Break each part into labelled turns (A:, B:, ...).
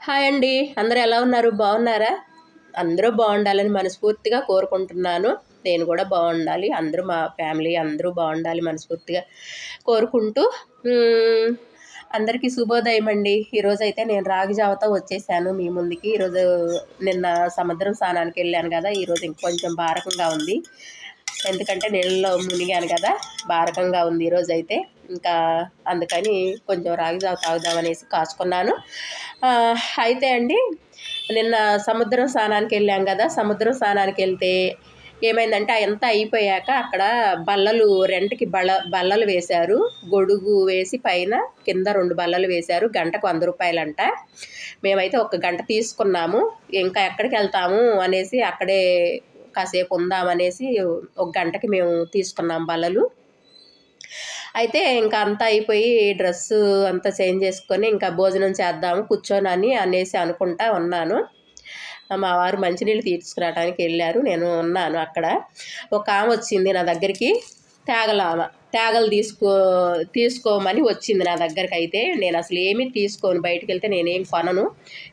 A: Hi అండి. అందరూ ఎలా ఉన్నారు? బాగున్నారా? అందరూ బాగుండాలని మనస్ఫూర్తిగా కోరుకుంటున్నాను. నేను కూడా బాగుండాలి. అందరూ మా ఫ్యామిలీ అందరూ బాగుండాలి మనస్ఫూర్తిగా కోరుకుంటూ. అందరికీ శుభోదయం అండి. ఈరోజు అయితే నేను రాగి జావతో వచ్చేసాను మీ ముందుకి. ఈరోజు నిన్న సముద్రం స్నానానికి వెళ్ళాను కదా. ఈరోజు ఇంకొంచెం భారకంగా ఉంది. ఎందుకంటే నీళ్ళలో మునిగాను కదా. భారకంగా ఉంది ఈరోజు అయితే ఇంకా అందుకని కొంచెం రాగి జావ తాగుదామనేసి కాచుకున్నాను. అయితే అండి నిన్న సముద్రం స్నానానికి వెళ్ళాం కదా సముద్రం స్నానానికి వెళ్తే ఏమైందంటే అంత అయిపోయాక అక్కడ బల్లలు రెంట్కి బల్ల బల్లలు వేశారు. గొడుగు వేసి పైన కింద రెండు బల్లలు వేశారు. గంటకు వంద రూపాయలంట. మేమైతే ఒక గంట తీసుకున్నాము. ఇంకా ఎక్కడికి వెళ్తాము అనేసి అక్కడే కాసేపు ఉందామనేసి ఒక గంటకి మేము తీసుకున్నాం బల్లలు. అయితే ఇంకా అంతా అయిపోయి డ్రెస్సు అంతా చేంజ్ చేసుకొని ఇంకా భోజనం చేద్దాము కూర్చోనని అనేసి అనుకుంటా ఉన్నాను. మా వారు మంచినీళ్ళు తీసుకురావడానికి వెళ్ళారు నేను ఉన్నాను అక్కడ. ఒక ఆమె వచ్చింది నా దగ్గరికి. తేగల ఆమె తేగలు తీసుకో తీసుకోమని వచ్చింది నా దగ్గరికి అయితే నేను అసలు ఏమీ తీసుకోను బయటికి వెళ్తే నేనేం కొనను.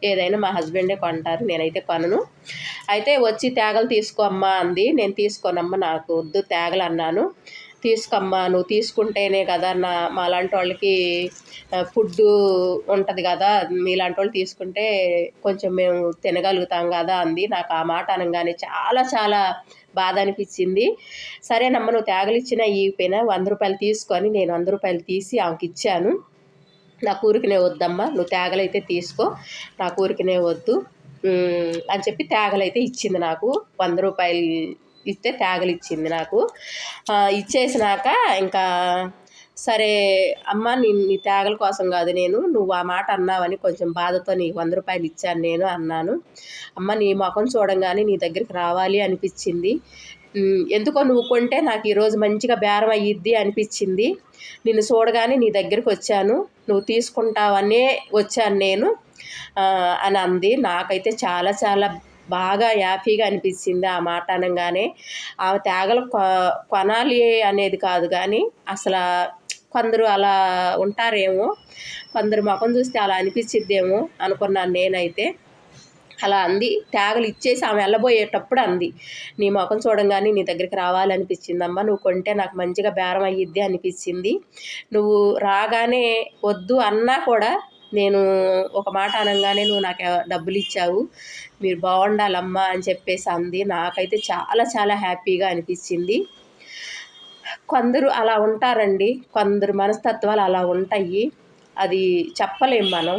A: ఏదైనా మా హస్బెండే కొంటారు నేనైతే కొనను. అయితే వచ్చి తేగలు తీసుకోమ్మా అంది. నేను తీసుకోనమ్మా నాకు వద్దు తేగలు అన్నాను. తీసుకోమ్మా నువ్వు తీసుకుంటేనే కదా నా మాలాంటి వాళ్ళకి ఫుడ్ ఉంటుంది కదా మీలాంటి వాళ్ళు తీసుకుంటే కొంచెం మేము తినగలుగుతాం కదా అంది. నాకు ఆ మాట అనగానే చాలా చాలా బాధ అనిపించింది. సరేనమ్మా నువ్వు తేగలిచ్చిన ఈపోయినా వంద రూపాయలు తీసుకొని నేను వంద రూపాయలు తీసి ఆమెకి ఇచ్చాను. నా ఊరికినే వద్దమ్మా నువ్వు తేగలైతే తీసుకో. నా ఊరికినే వద్దు. అని చెప్పి తేగలైతే ఇచ్చింది నాకు. వంద రూపాయలు ఇస్తే తేగలు ఇచ్చింది నాకు. ఇచ్చేసినాక ఇంకా సరే అమ్మ నీ నీ తేగల కోసం కాదు నేను నువ్వు ఆ మాట అన్నావని కొంచెం బాధతో నీకు వంద రూపాయలు ఇచ్చాను నేను అన్నాను. అమ్మ నీ ముఖం చూడంగానే నీ దగ్గరికి రావాలి అనిపించింది. ఎందుకో నువ్వు కొంటే నాకు ఈరోజు మంచిగా బేరం అయ్యిద్ది అనిపించింది. నిన్ను చూడగానే నీ దగ్గరికి వచ్చాను. నువ్వు తీసుకుంటావనే వచ్చాను నేను అని అంది. నాకైతే చాలా చాలా బాగా హ్యాపీగా అనిపించింది ఆ మాట అనగానే. ఆ తేగలు కొ- కొనాలి అనేది కాదు కానీ అసలు కొందరు అలా ఉంటారేమో కొందరు ముఖం చూస్తే అలా అనిపించిద్దేమో అనుకున్నాను నేనైతే. అలా అంది. తేగలు ఇచ్చేసి ఆమె వెళ్ళబోయేటప్పుడు అంది. నీ ముఖం చూడంగానే నీ దగ్గరికి రావాలనిపించిందమ్మా నువ్వు కొంటే నాకు మంచిగా బేరం అయ్యిద్ది అనిపించింది నువ్వు రాగానే వద్దు అన్నా కూడా నేను ఒక మాట అనగానే నువ్వు నాకు డబ్బులు ఇచ్చావు మీరు బాగుండాలమ్మా అని చెప్పేసి అంది. నాకైతే చాలా చాలా హ్యాపీగా అనిపించింది. కొందరు అలా ఉంటారండి. కొందరు మనస్తత్వాలు అలా ఉంటాయి. అది చెప్పలేం మనం.